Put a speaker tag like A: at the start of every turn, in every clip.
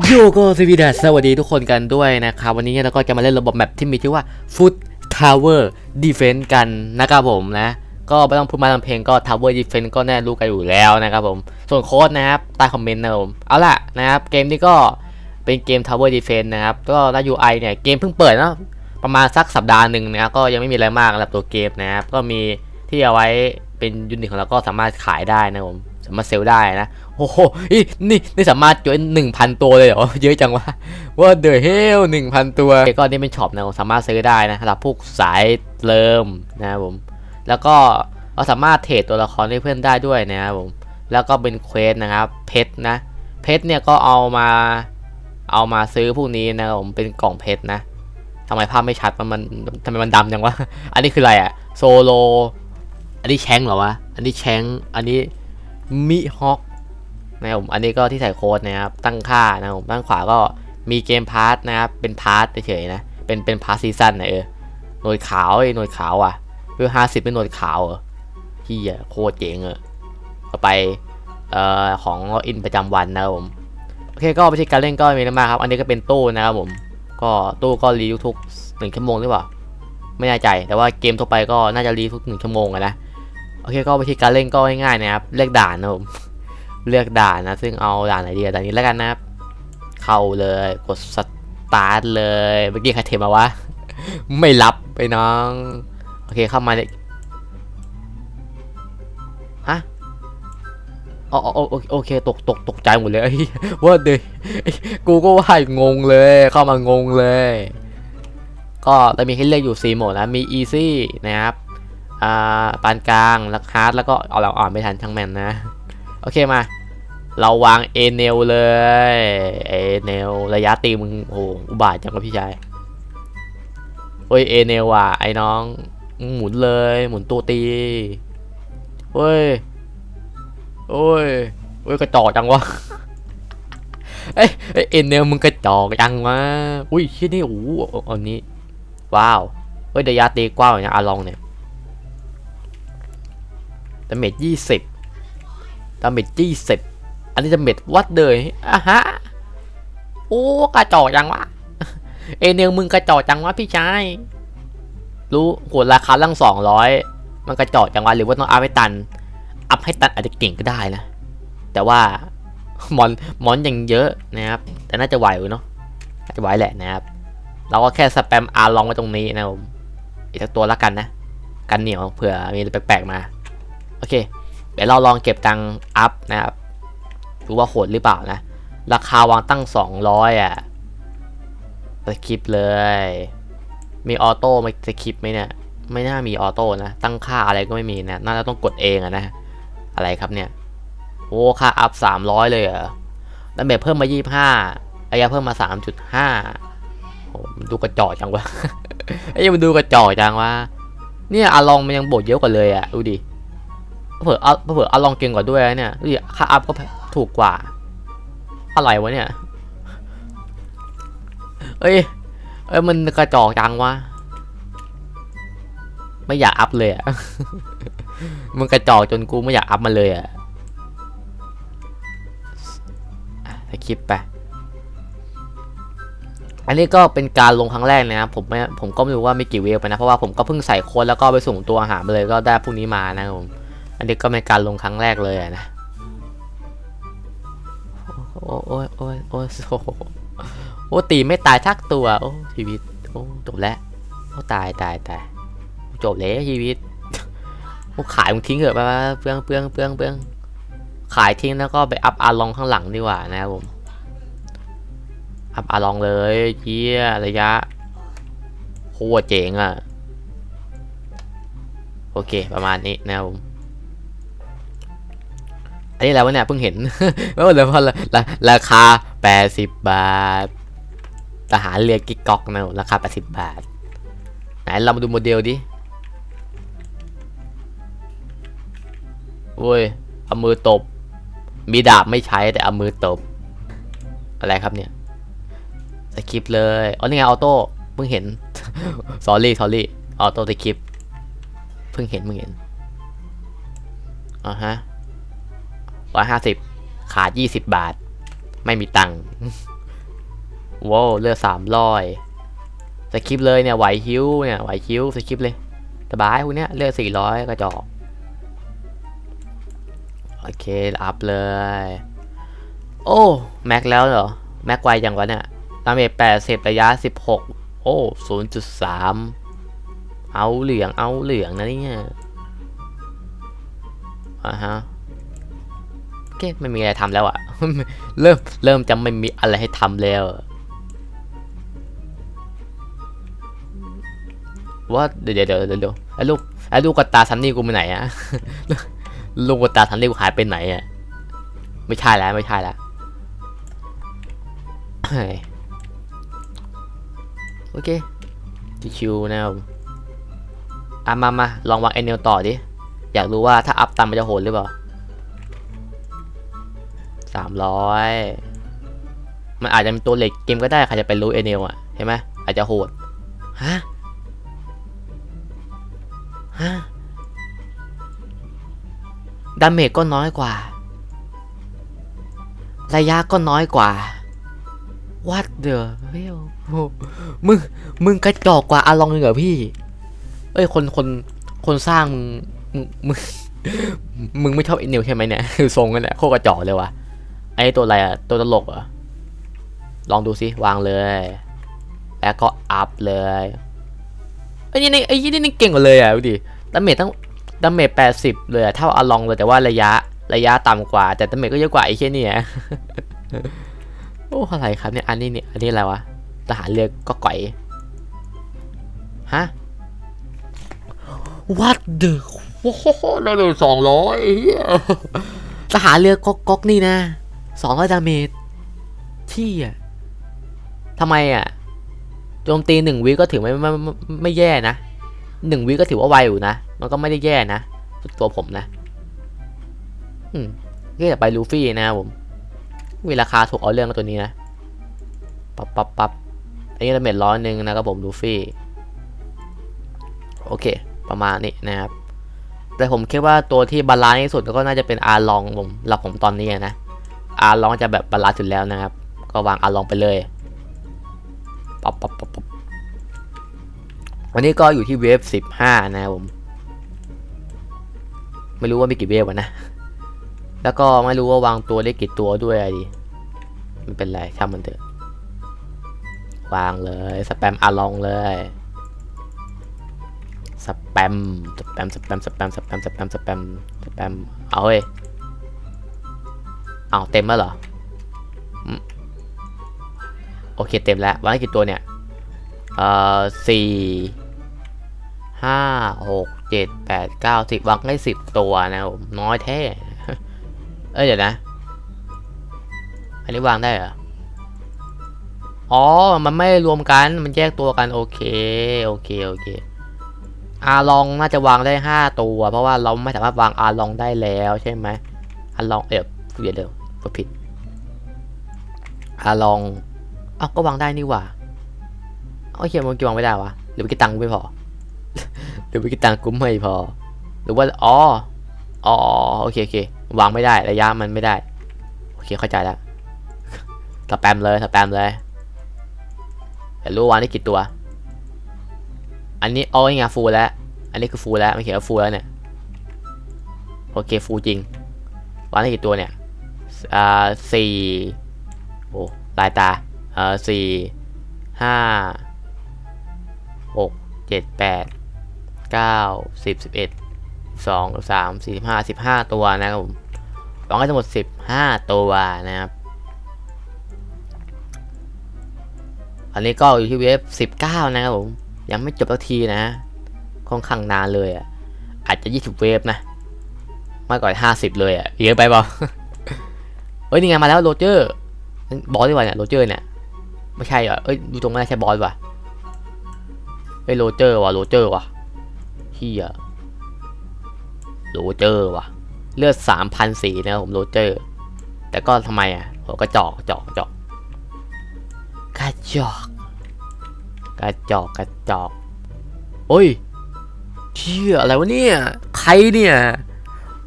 A: โยโกสวีดัสสวัสดีทุกคนกันด้วยนะครับ วันนี้เราก็จะมาเล่นระบบแมปที่มีชื่อว่า Foot Tower Defense กันนะครับผมนะ ก็ไม่ต้องพูดมาทำเพลงก็ Tower Defense ก็แน่รู้กันอยู่แล้วนะครับผม ส่วนโค้ดนะครับใต้คอมเมนต์นะครับผมเอาล่ะนะครับ เกมนี้ก็เป็นเกม Tower Defense นะครับ ก็หน้า UI เนี่ย เกมเพิ่งเปิดเนาะประมาณสักสัปดาห์หนึ่งนะครับก็ยังไม่มีอะไรมากสำหรับตัวเกมนะครับก็มีที่เอาไว้เป็นยูนิตของเราก็สามารถขายได้นะครับผม สามารถเซลได้นะ โอ้โหนี่นี่สามารถจอยหนึ่งพันตัวเลยเหรอ เยอะจังวะว่าเดอะเฮลหนึ่งพันตัวก็นี่เป็นช็อปนะสามารถซื้อได้นะสำหรับพวกสายเริ่มนะครับผม แล้วก็เราสามารถเทรดตัวละครให้เพื่อนได้ด้วยนะครับผม แล้วก็เป็นเควสนะครับ เพชรนะ เพชรเนี่ยก็เอามา เอามาซื้อพวกนี้นะครับผม เป็นกล่องเพชรนะทำไมภาพไม่ชัด มันมันทำไมมันดำจังวะ อันนี้คืออะไรอะโซโล อันนี้แชงเหรอวะ อันนี้แชงอันนี้ มิฮอกนะครับผมอันนี้ก็ที่ใส่โค้ดนะครับ ตั้งค่านะครับผมด้านขวาก็มีเกมพาร์ทนะครับ เป็นพาร์ทเฉยๆนะ เป็นเป็นพาร์ทซีซั่นนะเออหน่วยขาวไอ้หน่วยขาวอะเพื่อห้าสิบเป็นหน่วยขาวเหรอที่โคตรเจ๋งเออต่อไปเอ่อของอินประจำวันนะครับผมโอเคก็วิธีการเล่นก็มีอะไรมากครับ อันนี้ก็เป็นตู้นะครับผม ก็ตู้ก็รีทุกหนึ่งชั่วโมงหรือเปล่าไม่แน่ใจแต่ว่าเกมทั่วไปก็น่าจะรีทุกหนึ่งชั่วโมงนะ โอเคก็วิธีการเล่นก็ง่ายๆนะครับ เลือกด่านนะผม เลือกด่านนะ ซึ่งเอาด่านไหนดีด่านนี้แล้วกันนะครับ เข้าเลย กดสตาร์ทเลย เมื่อกี้ใครเทมาวะ ไม่รับไปน้อง โอเคเข้ามาเลยฮะอ๋อโอเคโอเคตกตกตกใจหมดเลยว่าเดยกูก็ว่างงเลย เข้ามางงเลย ก็จะมีให้เลือกอยู่ 4 โหมดนะ มี easy นะครับ ปานกลางแล้วฮาร์ดแล้วก็เอาเราอ่อนไม่ทันช่างแมนนะ โอเคมา เราวางเอเนลเลยเอเนลระยะตีมึงโอ้โหอุบาทจังวะพี่ชายเฮ้ยเอเนลว่ะไอ้น้องหมุนเลยหมุนตัวตีเฮ้ยโอ้ยเฮ้ยกระจอกจังวะเอ้ยเอเนลมึงกระจอกจังวะอุ้ยที่นี่โอ้โหอันนี้ ว้าวเฮ้ยระยะตีกว้างอย่างอาลองเนี่ย ดาเมจยี่สิบดาเมจยี่สิบอันนี้ดาเมจวัดเลยอะฮะ โอ้กระจอกจังวะ เอเนลมึงกระจอกจังวะพี่ชาย รู้โหราคาตั้งสองร้อยมันกระจอกจังวะหรือว่าต้องอัพให้ตัน อัพให้ตันอาจจะเก่งก็ได้นะ แต่ว่ามอนมอนยังเยอะนะครับ แต่น่าจะไหวเนาะน่าจะไหวแหละนะครับ เราก็แค่สแปมอาร์ลองไว้ตรงนี้นะครับผมอีกสักตัวละกันนะ กันเหนียวเผื่อมีอะไรแปลกๆมา โอเค เดี๋ยวเราลองเก็บตังค์อัพนะครับดูว่าโหดหรือเปล่านะ ราคาวางตั้ง 200 อะสคริปเลย มีออโต้ไหมสคริปไหมเนี่ย ไม่น่ามีออโต้นะ ตั้งค่าอะไรก็ไม่มีนะ น่าจะต้องกดเองอะนะ อะไรครับเนี่ย โอ้ ค่าอัพ 300 เลยเหรอดาเมจเพิ่มมา 25ระยะเพิ่มมา 3.5โอ้มันดูกระจอกจังวะไอ้ยมันดูกระจอกจังวะเนี่ยอาลองมันยังบดเยอะกว่าเลยอะดูดิ เผื่อเอาเผื่อเอาลองเก่งกว่าด้วยเนี่ยดูดิค่าอัพก็ถูกกว่า อะไรวะเนี่ย เอ้ย เอ้ยมันกระจอกจังวะ ไม่อยากอัพเลยอะมันกระจอกจนกูไม่อยากอัพมันเลยอะอะสคริปไป อันนี้ก็เป็นการลงครั้งแรกนะครับผมไม่ผมก็ไม่รู้ว่ามีกี่เวลไปนะ เพราะว่าผมก็เพิ่งใส่โค้ดแล้วก็ไปส่งตัวอาหารมาเลยก็ได้พวกนี้มานะครับผม อันนี้ก็เป็นการลงครั้งแรกเลยนะ โอ้โอ้ยโอ้ยโอ้ยโอ้โหโอ้ตีไม่ตายทักตัว โอ้ชีวิต โอ้จบแล้ว โอ้ตายตายตายจบแล้วชีวิต โอ้ขายมึงทิ้งเถอะไปไปเปลืองเปลืองเปลืองเปลืองขายทิ้งแล้วก็ไปอัพอาลองข้างหลังดีกว่านะครับผม อัพอาลองเลยเยี่ยระยะโคตรเจ๋งอะ โอเคประมาณนี้นะครับผม อันนี้แล้ววะเนี่ยเพิ่งเห็นไม่ว่าเลยเพราะราราคา 80 บาททหารเรือกิกก๊อกนะราคา 80 บาท ไหนเรามาดูโมเดลดิโอ้ยเอามือตบ มีดาบไม่ใช้แต่เอามือตบ อะไรครับเนี่ยสคริปเลยอ๋อนี่ไงออโต้เพิ่งเห็นสอรี่สอรี่ออโต้สคริปเพิ่งเห็นเพิ่งเห็นอ่าฮะ ร้อยห้าสิบขาดยี่สิบบาท ไม่มีตังค์ว้าวเลือดสามร้อยสคริปเลยเนี่ยไหวคิ้วเนี่ยไหวคิ้วสคริปเลยสบายพวกเนี้ยเลือดสี่ร้อยกระจอกโอเคอัพเลย โอ้แม็กแล้วเหรอ แม็กไวจังวะเนี่ยดาเมจแปดสิบระยะสิบหกโอ้ศูนย์จุดสามเอาเหลืองเอาเหลืองนะเนี่ยอ่าฮะ เคไม่มีอะไรทำแล้วอะเริ่มเริ่มจะไม่มีอะไรให้ทำแล้ว ว่าเดี๋ยวเดี๋ยวเดี๋ยวเดี๋ยวไอ้ลูกไอ้ลูกกระตาซันนี่กูไปไหนอะลูกกระตาซันนี่กูหายไปไหนอะไม่ใช่แล้วไม่ใช่แล้วโอเคชิวๆนะครับอะมามาลองวางเอเนลต่อดิ อยากรู้ว่าถ้าอัพตันมันจะโหดหรือเปล่า สามร้อยมันอาจจะเป็นตัวเหล็กเกมก็ได้ใครจะไปรู้เอเนลอะเห็นไหมอาจจะโหดฮะฮะดาเมจก็น้อยกว่า ระยะก็น้อยกว่า What the hell มึง มึงกระจอกกว่าอาลองเลยเหรอพี่ เอ้ย คน คน คนสร้างมึง มึง มึงไม่ชอบไอ้นิวใช่ไหมเนี่ย คือทรงกันแหละโคกระจอกเลยว่ะ ไอ้ตัวอะไรอะตัวตลกเหรอ ลองดูสิวางเลย แล้วก็อัพเลยไอ้นี่นี่ไอ้ยี่นี่นี่เก่งกว่าเลยอะดูดิดาเมจตั้งดาเมจแปดสิบเลยเท่าอาลองเลยแต่ว่าระยะระยะต่ำกว่า แต่ดาเมจก็เยอะกว่าไอ้แค่นี่โอ้อะไรครับเนี่ยอันนี้เนี่ยอันนี้อะไรวะทหารเรือก็ก่อยฮะ What the โอ้โหได้เลยสองร้อยทหารเรือก๊อกก๊อกนี่นะ สองร้อยดาเมจที่อะทำไมอะโจมตีหนึ่งวิก็ถือไม่ไม่ไม่ไม่แย่นะหนึ่งวิก็ถือว่าไวอยู่นะ มันก็ไม่ได้แย่นะตัวผมนะ อืมนี่แต่ไปลูฟี่นะผมมีราคาถูกเอาเรื่องกับตัวนี้นะ ปับปับปับอันนี้ดาเมจร้อยหนึ่งนะครับผมลูฟี่ โอเค ประมาณนี้นะครับ แต่ผมคิดว่าตัวที่บาลานซ์ที่สุดก็น่าจะเป็นอาลองผมหลับผมตอนนี้นะ อาลองจะแบบบาลานซ์สุดแล้วนะครับ ก็วางอาลองไปเลยปับปับปับปับวันนี้ก็อยู่ที่เวฟสิบห้านะครับผม ไม่รู้ว่ามีกี่เวฟวะนะ แล้วก็ไม่รู้ว่าวางตัวได้กี่ตัวด้วยอะดีไม่เป็นไรช่างมันเถอะ วางเลย สแปมอาลองเลยสแปม สแปม สแปม สแปม สแปม สแปม สแปม สแปม เอาเฮ้ย อาเต็มแล้วเหรอ โอเคเต็มแล้ววางได้กี่ตัวเนี่ย เอ่อสี่ห้าหกเจ็ดแปดเก้าสิบวางได้สิบตัวนะผมน้อยแท้ เอ้ยเดี๋ยวนะ อันนี้วางได้เหรอ อ๋อ มันไม่รวมกันมันแยกตัวกัน โอเค โอเค โอเคอาลองน่าจะวางได้ห้าตัว เพราะว่าเราไม่สามารถวางอาลองได้แล้วใช่ไหมอาลองเอ๊ะเดี๋ยว วพูดผิดอาลองเอ้าก็วางได้นี่หว่าเอาเขียนมันกี่วางไม่ได้วะหรือว่ากี่ตังค์ไม่พอ หรือว่ากี่ตังค์กูไม่พอ หรือว่าอ๋ออ๋อโอเคโอเควางไม่ได้ระยะมันไม่ได้ โอเคเข้าใจแล้วสแปมเลยสแปมเลยแต่รู้วางได้กี่ตัว อันนี้เอาไงฟูลแล้ว อันนี้คือฟูลแล้วไม่เขียนว่าฟูลแล้วเนี่ยโอเคฟูลจริงวางได้กี่ตัวเนี่ย อ่าสี่โอ้ลายตาเอ่อสี่ห้าหกเจ็ดแปดเก้าสิบสิบเอ็ดสองสามสี่ห้าสิบห้าตัวนะครับผมวางได้ทั้งหมดสิบห้าตัวนะครับอันนี้ก็อยู่ที่เวฟสิบเก้านะครับผม ยังไม่จบสักทีนะค่อนข้างนานเลยอะอาจจะยี่สิบเวฟนะมากกว่าห้าสิบเลยอะเยอะไปเปล่า เฮ้ยนี่ไงมาแล้วโรเจอร์บอสดีกว่าเนี่ยโรเจอร์เนี่ยไม่ใช่เหรอเอ้ยดูตรงนั้นใช่บอสว่ะเฮ้ยโรเจอร์ว่ะโรเจอร์ว่ะเฮียโรเจอร์ว่ะ เลือดสามพันสี่นะผมโรเจอร์ แต่ก็ทำไมอะโหกระจอกจอกจอกกระจอกกระจอกกระจอกโอ้ยเชี่ยอะไรวะเนี่ย ใครเนี่ย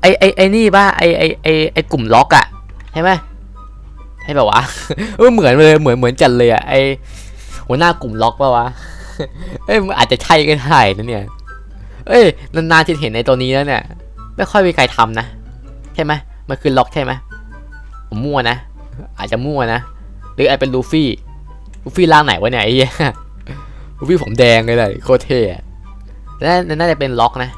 A: ไอไอไอนี่ป่ะไอไอไอไอกลุ่มล็อกอะ ใช่ไหมให้แบบว่าเออเหมือนเลยเหมือนเหมือนจันเลยอะไอหัวหน้ากลุ่มล็อกปะวะเอ้ยอาจจะใช่ก็ได้นะเนี่ย เอ้ยนานๆจะเห็นในตัวนี้แล้วเนี่ย ไม่ค่อยมีใครทำนะใช่ไหมมันคือล็อกใช่ไหมผมมั่วนะ อาจจะมั่วนะ หรืออาจเป็นลูฟี่ลูฟี่ร่างไหนวะเนี่ยไอ้เหี้ยลูฟี่ผมแดงเลยเลยโคตรเท่อะและน่าจะเป็นล็อกนะ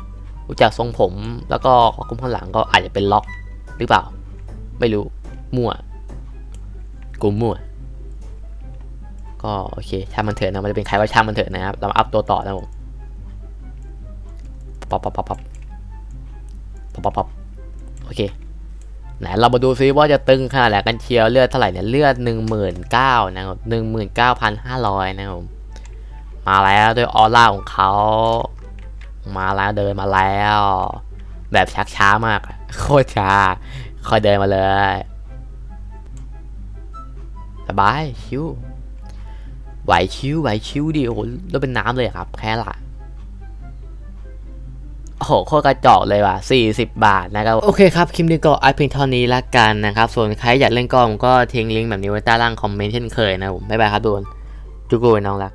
A: ดูจากทรงผมแล้วก็คุมข้างหลังก็อาจจะเป็นล็อกหรือเปล่า ไม่รู้ มั่วกูมั่ว ก็โอเคช่างมันเถอะนะ มันจะเป็นใครว่าช่างมันเถอะนะครับ เรามาอัพตัวต่อนะผมป๊อปป๊อปป๊อปป๊อปป๊อปป๊อปโอเคไหนเรามาดูซิว่าจะตึงขนาดไหนกันเชียวเลือดเท่าไหร่เนี่ยเลือดหนึ่งหมื่นเก้านะครับหนึ่งหมื่นเก้าพันห้าร้อยนะครับมาแล้วด้วยออร่าของเขา มาแล้วเดินมาแล้ว แบบชักช้ามาก โคตรช้าค่อยเดินมาเลย สบายชิวไหวชิวไหวชิวดิโอ้โหแล้วเป็นน้ำเลยครับแค่ละโอ้โหโคตรกระจอกเลยว่ะ 40 บาทนะครับ โอเคครับ คลิปนี้ก็เอาเพียงเท่านี้ละกันนะครับ ส่วนใครอยากเล่นก็ผมก็ทิ้งลิงก์แบบนี้ไว้ใต้ล่างคอมเมนต์เช่นเคยนะผม บ๊ายบายครับทุกคนจุกโกยน้องรัก